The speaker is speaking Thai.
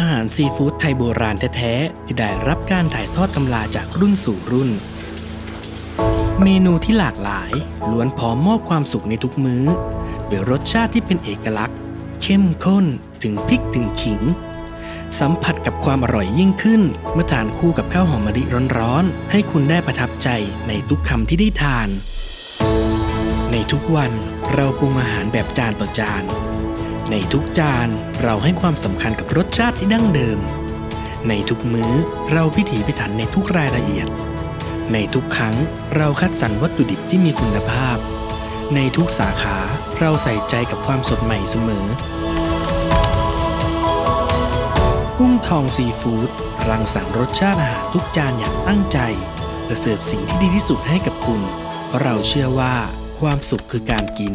อาหารซีฟู้ดไทยโบราณแท้ๆที่ได้รับการถ่ายทอดตำราจากรุ่นสู่รุ่น เมนูที่หลากหลายล้วนพร้อมมอบความสุขในทุกมื้อด้วยรสชาติที่เป็นเอกลักษณ์ เข้มข้นถึงพริกถึงขิง สัมผัสกับความอร่อยยิ่งขึ้น เมื่อทานคู่กับข้าวหอมมะลิร้อนๆ ให้คุณได้ประทับใจในทุกคำที่ได้ทาน ในทุกวันเราปรุงอาหารแบบจานต่อจาน ในทุกจานเราให้ความสำคัญกับรสชาติที่ดั้งเดิม ในทุกมื้อเราพิถีพิถันในทุกรายละเอียด ในทุกครั้งเราคัดสรรวัตถุดิบที่มีคุณภาพ ในทุกสาขาเราใส่ใจกับความสดใหม่เสมอ กุ้งทองซีฟู้ดรังสรรค์รสชาติอาหารทุกจานอย่างตั้งใจเพื่อเสิร์ฟสิ่งที่ดีที่สุดให้กับคุณ เพราะเราเชื่อว่าความสุขคือการกิน